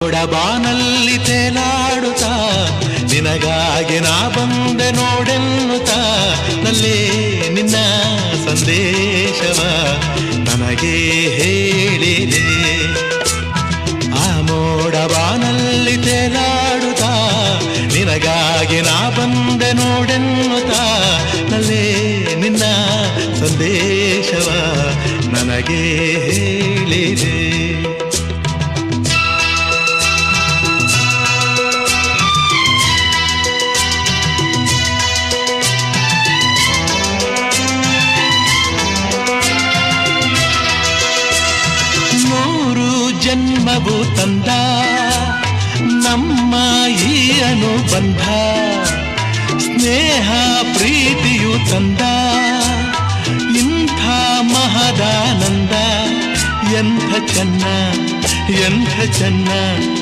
ಬಾನಲ್ಲಿ ತೇಲಾಡುತ್ತ, ನಿನಗಾಗಿ ನಾ ಬಂದೆ ನೋಡೆನ್ನುತ್ತ, ನಲ್ಲೇ ನಿನ್ನ ಸಂದೇಶವ ನನಗೆ ಹೇಳಿದೆ. ಆ ಮೋಡಬಾನಲ್ಲಿ ತೇಲಾಡುತ್ತ, ನಿನಗಾಗಿ ನಾ ಬಂದೆ ನೋಡೆನ್ನುತ್ತ, ನಲ್ಲೇ ನಿನ್ನ ಸಂದೇಶವ ನನಗೆ ಹೇಳಿದೆ. ಜನ್ಮವು ತಂದ ನಮ್ಮ ಈ ಅನುಬಂಧ ಸ್ನೇಹ ಪ್ರೀತಿಯು ತಂದ ಇಂಥ ಮಹದಾನಂದ ಎಂಥ ಚೆನ್ನ ಎಂಥ ಚೆನ್ನ